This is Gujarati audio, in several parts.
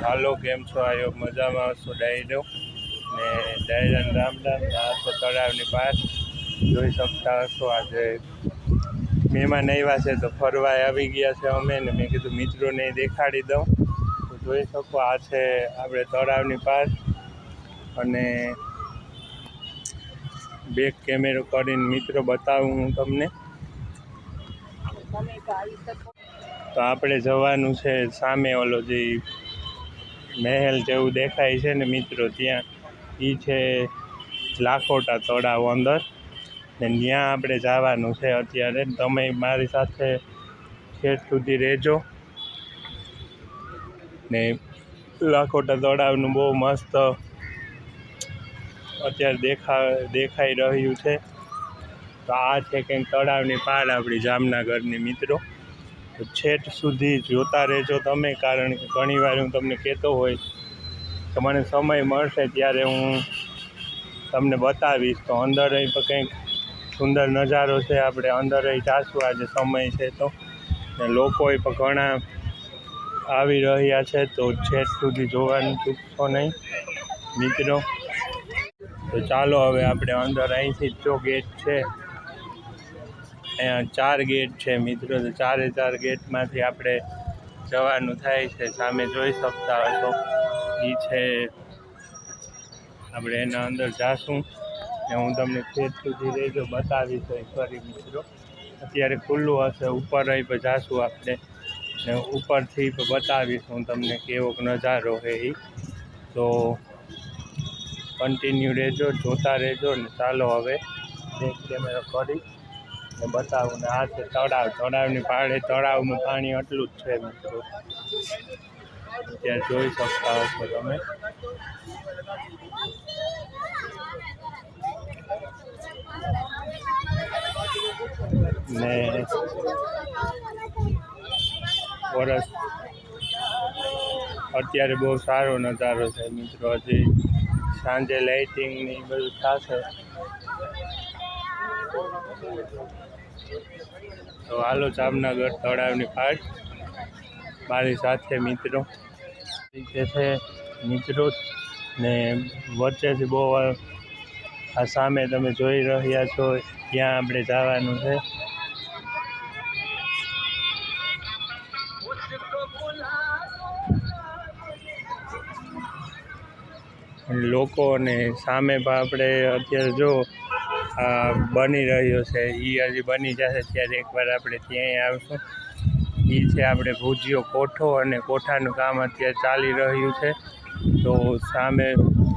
હાલો, કેમ છો? આયો, મજામાં? હશો ડાયરો ને ડાયરાને રામ રામ આ તળાવની પાસ. જોઈ શકતા હશો આજે. મહેમાન આવ્યા છે તો ફરવા આવી ગયા છે અમે, ને મેં કીધું મિત્રોને દેખાડી દઉં. તો જોઈ શકો, આ છે આપણે તળાવની પાસ. અને બેક કેમેરો કરીને મિત્રો બતાવું હું તમને. તો આપણે જવાનું છે સામે ઓલો જે મહેલ જેવું દેખાય છે ને મિત્રો, ત્યાં એ છે લાખોટા તળાવ અંદર. ને ત્યાં આપણે જવાનું છે અત્યારે. તમે મારી સાથે છેક સુધી રહેજો. ને લાખોટા તળાવનું બહુ મસ્ત અત્યારે દેખા, દેખાઈ રહ્યું છે. તો આ છે કંઈક તળાવની પાર આપણી જામનગરની મિત્રો. છેટ સુધી જોતા રહેજો તમે, કારણ કે ઘણીવાર હું તમને કહેતો હોય કે મને સમય મળશે ત્યારે હું તમને બતાવીશ. તો અંદર કંઈક સુંદર નજારો છે, આપણે અંદર જાશું, આજે સમય છે તો. ને લોકોએ પણ ઘણા આવી રહ્યા છે, તો છેટ સુધી જોવાનું ચૂકશો નહીં, મિત્રો. તો ચાલો હવે આપણે અંદર અહીંથી જો ગેટ છે. અહીંયા ચાર ગેટ છે મિત્રો, તો ચારે ચાર ગેટમાંથી આપણે જવાનું થાય છે. સામે જોઈ શકતા હશો. એ છે આપણે એના અંદર જાશું. ને હું તમને ખેત સુધી રહેજો બતાવીશ ફરી, મિત્રો. અત્યારે ખુલ્લું હશે, ઉપર રહી પણ જાશું આપણે. ને ઉપરથી બતાવીશ હું તમને કેવોક નજારો છે એ તો કન્ટિન્યુ રહેજો જોતા રહેજો ને ચાલો હવે. એક કેમેરો કરી ને બતાવું ને આ છે તળાવ. તળાવની પાળે તળાવનું પાણી આટલું જ છે મિત્રો. ત્યાં જોઈ શકતા હશો તમે. ને વરસ અત્યારે બહુ સારો નજારો છે મિત્રો. હજી સાંજે લાઇટિંગ ને બધું થશે. તો હાલો જામનગર તળાવની પાટ મારી સાથે મિત્રો. છે મિત્રો ને વચ્ચેથી બહુ આ સામે તમે જોઈ રહ્યા છો, ત્યાં આપણે જવાનું છે. લોકો અને સામે પણ આપણે અત્યારે જો બની રહ્યો છે. એ હજી બની જશે ત્યારે એકવાર આપણે ત્યાંય આવશું. એ છે આપણે ભુજિયો કોઠો અને કોઠાનું કામ અત્યારે ચાલી રહ્યું છે. તો સામે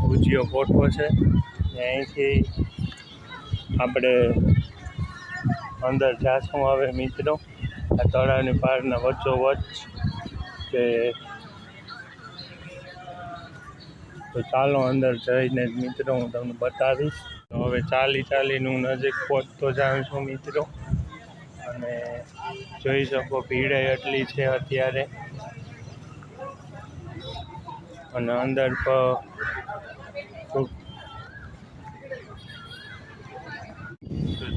ભુજિયો કોઠો છે. અહીંથી આપણે અંદર જાશું હવે મિત્રો. આ તળાવની પારના વચ્ચોવચ્ચ કે તો ચાલો અંદર જઈને મિત્રો હું તમને બતાવીશ. તો હવે ચાલી ચાલીને નજીક પહોંચતો જાઉં છું મિત્રો. અને જોઈ શકો ભીડ એટલી છે અત્યારે. અને અંદર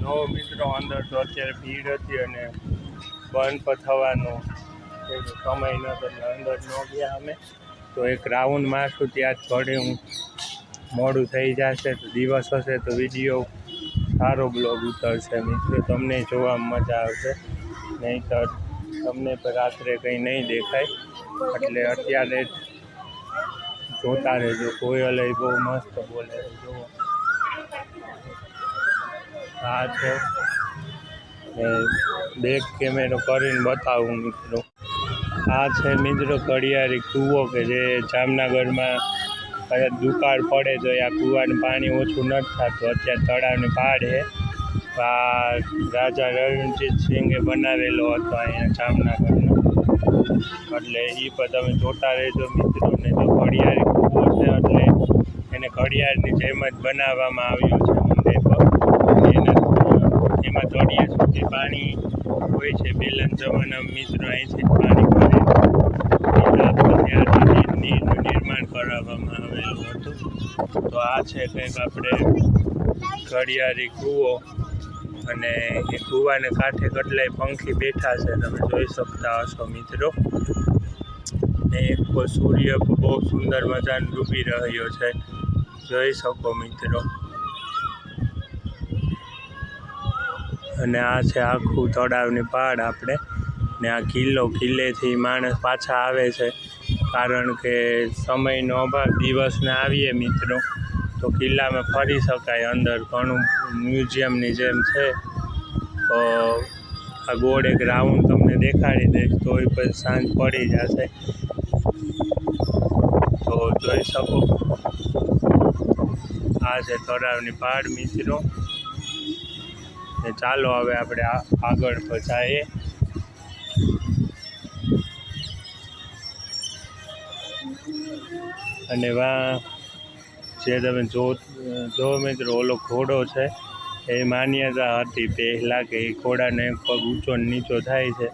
જો મિત્રો અંદર તો અત્યારે ભીડ હતી અને બંધ થવાનું સમય નહોતો એટલે અંદર ન ગયા અમે. તો એક રાઉન્ડ મારશું, ત્યાં જ ઘડી હું મોડું થઈ જશે તો દિવસ હશે તો વીડિયો સારો બ્લોગ ઉતરશે મિત્રો. તમને જોવામાં મજા આવશે. નહીંતર તમને રાત્રે કંઈ નહીં દેખાય. એટલે અત્યારે જોતા રહેજો. કોયલ બહુ મસ્ત બોલે જોવો આ છે. બેક કેમેરો કરીને બતાવું મિત્રો. આ છે મિત્રો કડિયારી કૂવો કે જે જામનગરમાં કદાચ દુકાળ પડે તો આ કૂવાનું પાણી ઓછું નથી થતું. અત્યારે તળાવની પાડ આ રાજા રણજીત સિંહે બનાવેલો હતો અહીંયા જામનગરનો. એટલે એ પણ તમે જોતા રહેજો મિત્રોને. જો ઘડિયાળ કૂવો છે એટલે એને ઘડિયાળની જેમ જ બનાવવામાં આવ્યું છે એમાં તળિયા સુધી પાણી હોય છે. પહેલાંના જમાનામાં મિત્રો અહીંથી પાણી ભરે. નિર્માણ કરાવવામાં આવેલું હતું તો આ છે કંઈક આપણે ઘડિયાળી કૂવો અને એ કૂવાને કાંઠે કેટલાય પંખી બેઠા છે તમે જોઈ શકતા હશો મિત્રો ને એક સૂર્ય બહુ સુંદર મજાનો ડૂબી રહ્યો છે જોઈ શકો મિત્રો અને આ છે આખું તળાવની પહાડ આપણે. ને આ કિલ્લો કિલ્લેથી માણસ પાછા આવે છે. કારણ કે સમયનો અભાવ દિવસને આવીએ મિત્રો. તો કિલ્લામાં ફરી શકાય અંદર ઘણું મ્યુઝિયમની જેમ છે. તો આ ગોળ એક રાઉન્ડ તમને દેખાડી દઈશ, તોય પછી સાંજ પડી જશે. તો જોઈ શકો. આ છે તળાવની પહાડ મિત્રો. ને ચાલો હવે આપણે આગળ પચાઈએ અને વા જે તમે જો જો મિત્રો, ઓલો ઘોડો છે, એ માન્યતા હતી પહેલાં કે એ ઘોડાને પગ ઊંચો નીચો થાય છે.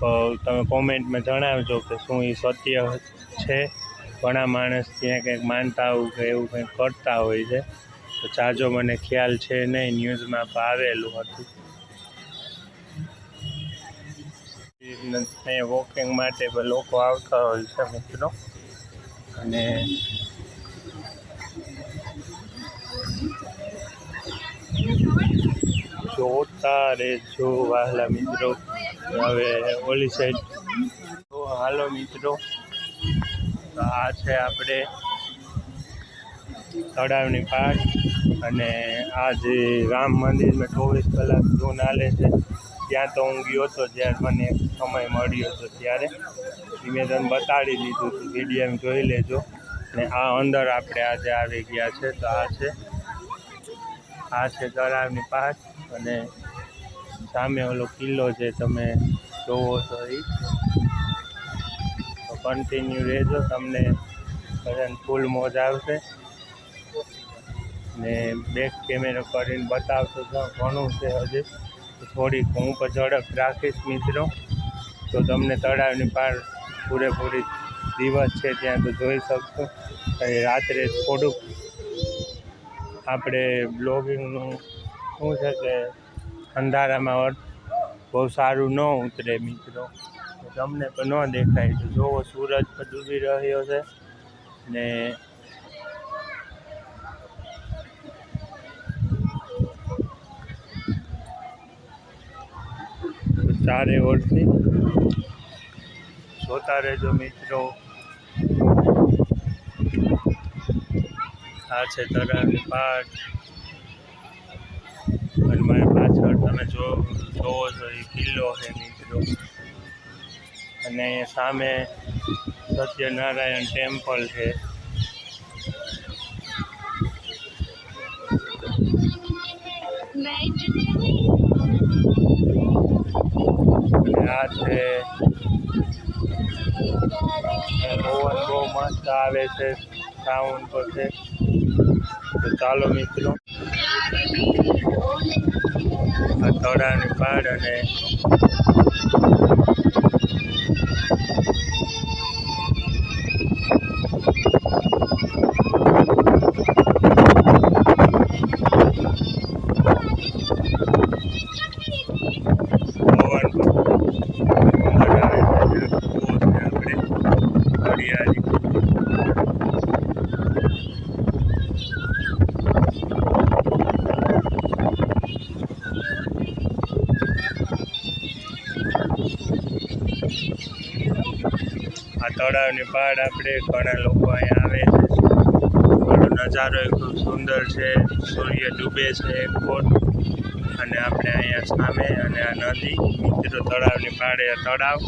તો તમે કોમેન્ટમાં જણાવજો કે શું એ સત્ય છે? ઘણા માણસ ત્યાં કંઈક માનતા હોય કે એવું કંઈક કરતા હોય છે. તો જાજો મને ખ્યાલ છે નહીં, ન્યૂઝમાં આવેલું હતું. અહીંયા વોકિંગ માટે લોકો આવતા હોય છે મિત્રો. અને જોતા રહેજો. વહાલા મિત્રો, હવે ઓલી સાઈડ તો હાલો મિત્રો આ છે આપણે તળાવની પાટ અને આ જે રામ મંદિરમાં ચોવીસ કલાક ધૂન હાલે છે. ત્યાં તો હું ગયો હતો જ્યારે મને સમય મળ્યો હતો ત્યારે. મેં તમને બતાડી દીધું હતું વીડિયો જોઈ લેજો. ને આ અંદર આપણે આજે આવી ગયા છે. તો આ છે. આ છે તળાવની પાસ અને સામે ઓલો કિલ્લો છે, તમે જોવો છો એ તો કન્ટિન્યુ રહેજો, તમને બધાને ફૂલ મોજ આવશે. ને બેક કેમેરો કરીને બતાવતો તો ઘણું છે હજી. તો થોડીક હું પણ ઝડપ રાખીશ મિત્રો. તો તમને તળાવની પાર પૂરેપૂરી દિવસ છે ત્યાં તો જોઈ શકશો. અને રાત્રે થોડુંક આપણે બ્લોગિંગનું શું છે કે અંધારામાં અર્થ બહુ સારું ન ઉતરે મિત્રો. તમને પણ ન દેખાય. જોવો, સૂરજ પણ ડૂબી રહ્યો છે ને ચારે ઓરથી જોતા રહેજો મિત્રો. આ છે તળાવની પાટ અને મારી પાછળ તમે જો, જોવો છો, એ કિલ્લો છે મિત્રો. અને સામે સત્યનારાયણ ટેમ્પલ છે. અને આ છે. પવન બહુ મસ્ત આવે છે. સાઉન્ડ પર છે. તો ચાલો મિત્રો. આ તળાની પાડ અને આ તળાવની પાડ આપણે ઘણા લોકો અહીંયા આવે છે. નજારો ખૂબ સુંદર છે. સૂર્ય ડૂબે છે ખોટ અને આપણે અહીંયા સામે અને આ નદી, મિત્રો તળાવની પાડે તળાવ.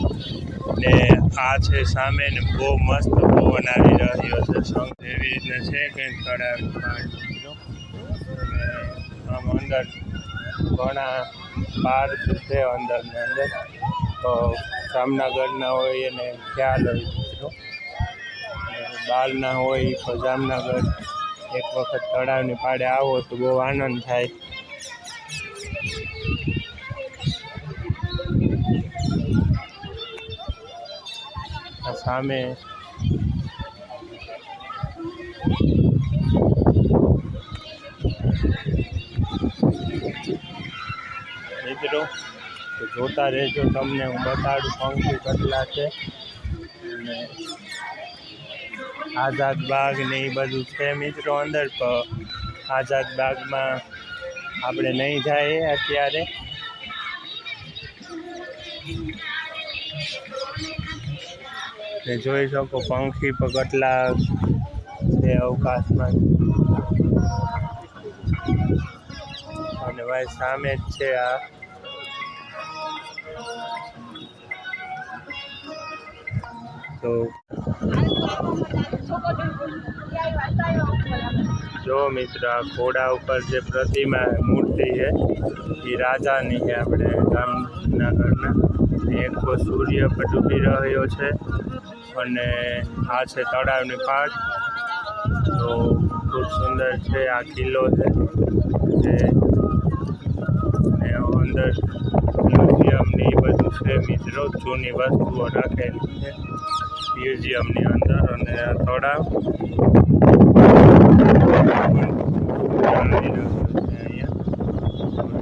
ને આ છે સામે ને બહુ મસ્ત પવન આવી રહ્યો છે. સંગ એવી રીતના છે કે તળાવની પાડ આમ અંદર ઘણા પાર છે અંદર ને અંદર. જામનગરના હોય એને ખ્યાલ હોય મિત્રો બહારના હોય તો જામનગર એક વખત તળાવની પાડે આવો તો બહુ આનંદ થાય. સામે મિત્રો તો જોતા રહેજો તમને, હું બતાડું પંખી કેટલા છે. અને આઝાદ બાગ ને એ બધું છે મિત્રો અંદર આઝાદ બાગમાં આપણે નહીં જઈએ અત્યારે. ને જોઈ શકો પંખી પણ કેટલા છે અવકાશમાં. અને ભાઈ સામે જ છે આ. તો જો મિત્ર, ઘોડા ઉપર જે પ્રતિમા મૂર્તિ છે, એ રાજાની છે આપણે જામનગરના. એક સૂર્ય પર ડૂબી રહ્યો છે અને આ છે તળાવની પાટ તો ખૂબ સુંદર છે, આ કિલ્લો છે. જે ને અંદર મ્યુઝિયમની બધું છે, મિત્રો, જૂની વસ્તુઓ રાખેલી છે. મ્યુઝિયમની અંદર અને તળાવ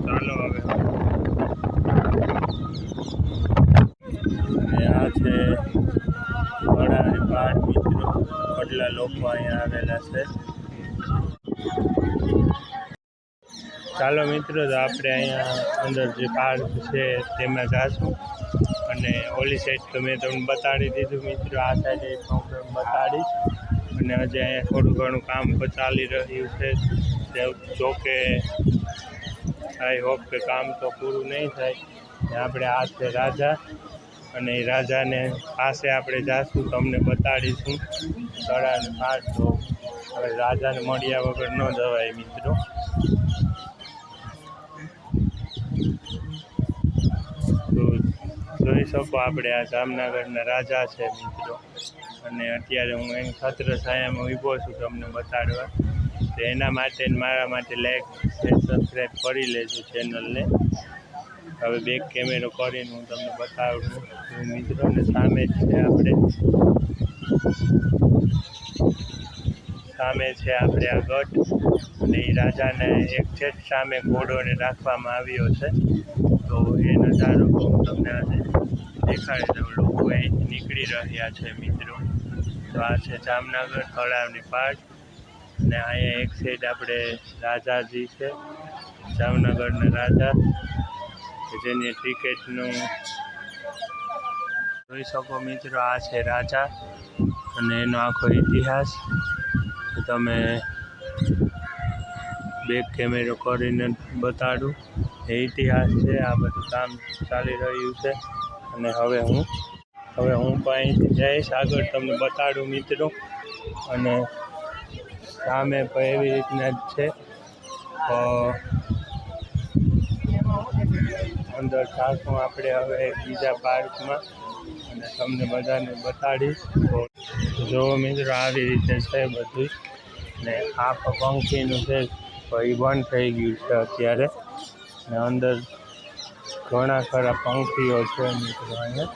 ચાલી હવે આ છે થોડા પાંચ મિત્રો કેટલા લોકો અહીંયા આવેલા છે ચાલો મિત્રો, તો આપણે અહીંયા અંદર જે પાર્ક છે તેમાં જાશું. અને ઓલી સાઈડ તો મેં તમને બતાડી દીધું મિત્રો. આ સાઈડ હું તમને અને હજી અહીંયા થોડું ઘણું કામ ચાલી રહ્યું છે. જોકે આઈ હોપ કે કામ તો પૂરું નહીં થાય. આપણે આ છે રાજા. અને એ રાજાને પાસે આપણે જાશું, તમને બતાડીશું. તળાને પાસ તો હવે રાજાને મળ્યા વગર ન જવાય મિત્રો તો જોઈ શકો આપણે આ જામનગરના રાજા છે મિત્રો. અને અત્યારે હું એની છત્ર છાયામાં ઊભો છું તમને બતાડવા. તો એના માટે મારા માટે લાઈક સબસ્ક્રાઈબ કરી લેજો ચેનલને હવે બેક કેમેરો કરીને હું તમને બતાવું છું મિત્રોને સામે છે આપણે સામે છે આપણે આ ગઢ. અને એ રાજાને એક છે સામે ઘોડોને રાખવામાં આવ્યો છે. તો એ નજારો હું તમને આજે દેખાડી દઉં લોકો અહીંથી નીકળી રહ્યા છે મિત્રો. તો આ છે જામનગર તળાવની પાટ અને અહીંયા એક સાઈડ આપણે રાજાજી છે. જામનગરના રાજા. જેની ક્રિકેટનું જોઈ શકો મિત્રો, આ છે રાજા. અને એનો આખો ઇતિહાસ. તમે બેક કેમેરો કરીને બતાડું. એ ઇતિહાસ છે, આ બધું કામ ચાલી રહ્યું છે. અને હવે હું હવે હું પણ અહીંથી જઈશ. આગળ તમને બતાડું મિત્રો. અને સામે પણ એવી રીતના જ છે. તો અંદર જાશું આપણે હવે બીજા પાર્કમાં. અને તમને બધાને બતાડીશ. તો જો મિત્રો આવી રીતે છે બધું. ને આ પંખીનું છે. ભાઈ બંધ થઈ ગયું છે અત્યારે. ને અંદર ઘણા ખરા પંખીઓ છે મિત્રો અહીંયા.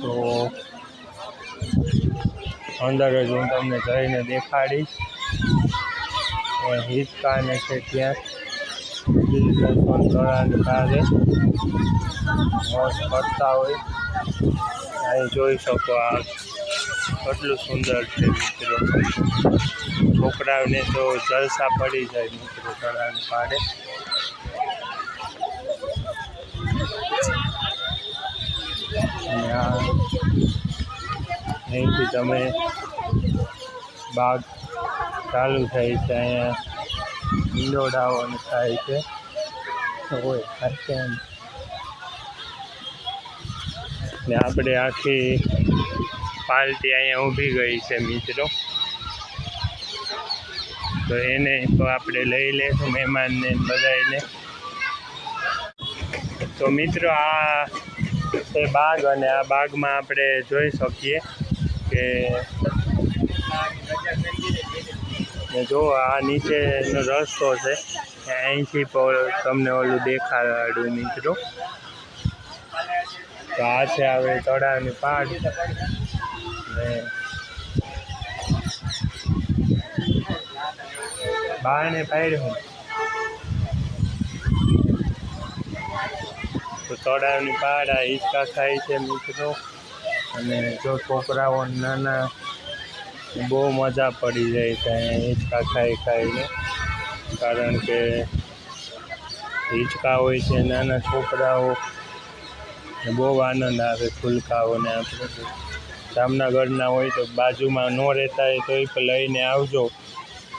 તો અંદર જ હું તમને જઈને દેખાડીશ. હિંચકાને છે ત્યાં. તળાને કાલે મોજ કરતા હોય. અહીં જોઈ શકો આ કેટલું સુંદર છે મિત્રો. છોકરાઓને તો જલસા પડી જાય મિત્રો તળાવને પાડે અહીંથી તમે બાગ ચાલુ થાય છે અહીંયા ઈંડોડાઓને થાય છે. હોય એમ ને આપણે આખી પાર્ટી અહીંયા ઊભી ગઈ છે મિત્રો. તો એને તો આપણે લઈ લઈશું મહેમાનને બધાને તો મિત્રો, આ છે બાગ અને આ બાગમાં આપણે જોઈ શકીએ કે જો, આ નીચેનો રસ્તો છે. અહીંથી તમને ઓલું દેખાડું મિત્રો. તો આ છે હવે તળાવની પાડ. ને બારણે પાડ્યું. તો તળાવની પાડ આ હિંચકા ખાય છે મિત્રો. અને જો છોકરાઓ નાના, બહુ મજા પડી જાય છે અહીંયા હિંચકા ખાઈ ખાઈને. કારણ કે હિંચકા હોય છે, નાના છોકરાઓ બહુ આનંદ આવે ફૂલકાઓને આપણે જામનગરના હોય તો બાજુમાં ન રહેતા હોય તો એ લઈને આવજો.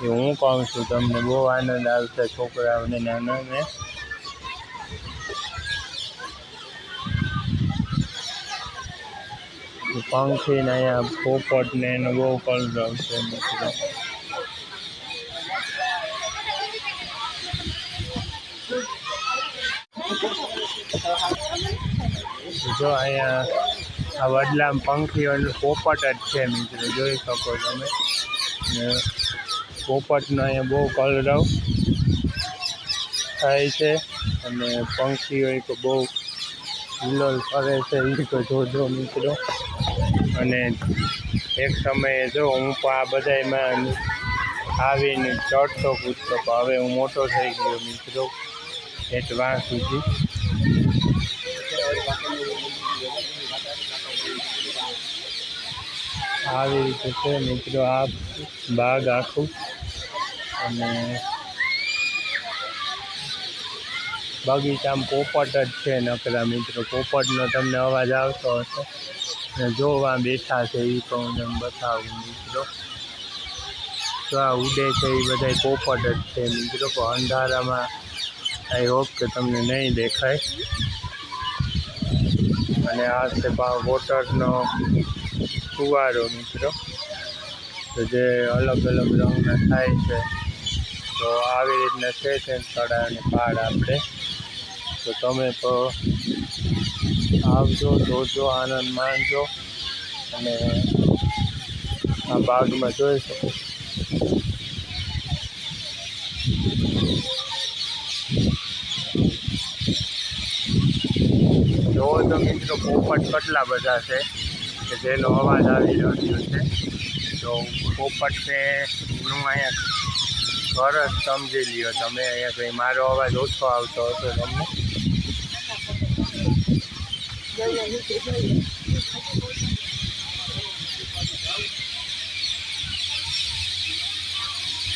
એ હું કહું છું, તમને બહુ આનંદ આવશે છોકરાઓને, નાનાને. પંખી ને અહીંયા પોપટ ને એનો બહુ કલરવ છે. મિત્રો જો અહીંયા આ વડલામ પંખીઓનું પોપટ જ છે મિત્રો, જોઈ શકો તમે. પોપટનો અહીંયા બહુ કલરવ થાય છે અને પંખીઓ એક બહુ હિલોલ કરે છે એ તો જોજો મિત્રો. અને એક સમયે જો હું પણ આ બધામાં આવીને ચડતો કૂદતો હવે હું મોટો થઈ ગયો મિત્રો એટલા સુધી. આવી રીતે છે મિત્રો, આ બાગ આખું. અને બગીચામાં પોપટ જ છે નકરા મિત્રો, પોપટનો તમને અવાજ આવતો હશે. ને જોવા બેઠા છે એ તો હું એમ બતાવું મિત્રો. તો આ ઉડે છે એ બધા પોપટ જ છે મિત્રો. તો અંધારામાં આઈ હોપ કે તમને નહીં દેખાય. અને આ છે વોટરનો ફુવારો મિત્રો. તો જે અલગ અલગ રંગના થાય છે. તો આવી રીતના છે છે તળા અને પાડ આપણે. તો તમે તો આવજો, જોજો, આનંદ માણજો અને આ બાગમાં જોઈ શકો. જોવો તો મિત્રો પોપટ કેટલા બધા છે કે જેનો અવાજ આવી રહ્યો છે. તો પોપટને હું અહીંયા સરસ સમજી લ્યો. તમે અહીંયા કંઈ મારો અવાજ ઓછો આવતો હતો તમને?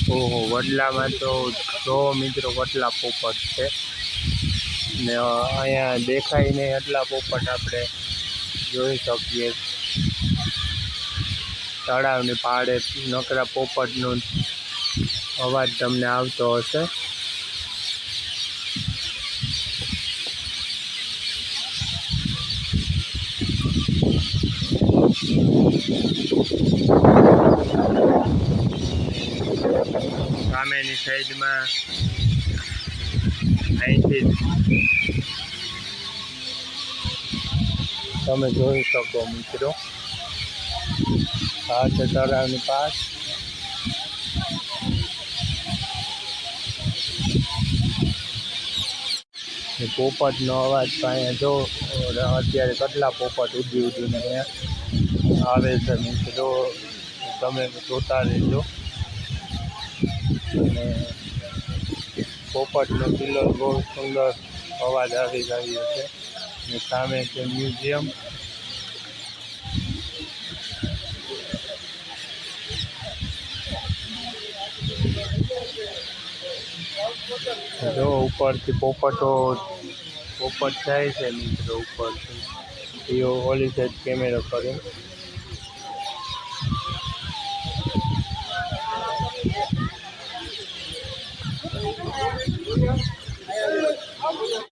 ઓહો, વડલામાં તો જો મિત્રો વડલા પોપટ છે. ને અહીંયા દેખાય નહીં એટલા પોપટ આપણે જોઈ શકીએ. તળાવની પાડે નકરા પોપટનો અવાજ તમને આવતો હશે. સામેની સાઈડમાં અહીંથી તમે જોઈ શકો મિત્રો. આ છે તળાવની પાસ. પોપટનો અવાજ અહીંયા અત્યારે કેટલા પોપટ ઉડી ઉડીને અહીંયા આવે છે મિત્રો તમે જોતા રહેજો. અને પોપટનો કિલ્લો બહુ સુંદર અવાજ આવી રહ્યો છે. અને સામે છે મ્યુઝિયમ. જો ઉપરથી પોપટો, પોપટ જાય છે મિત્રો ઉપરથી. એ ઓલી સાઈડ કેમેરો કરે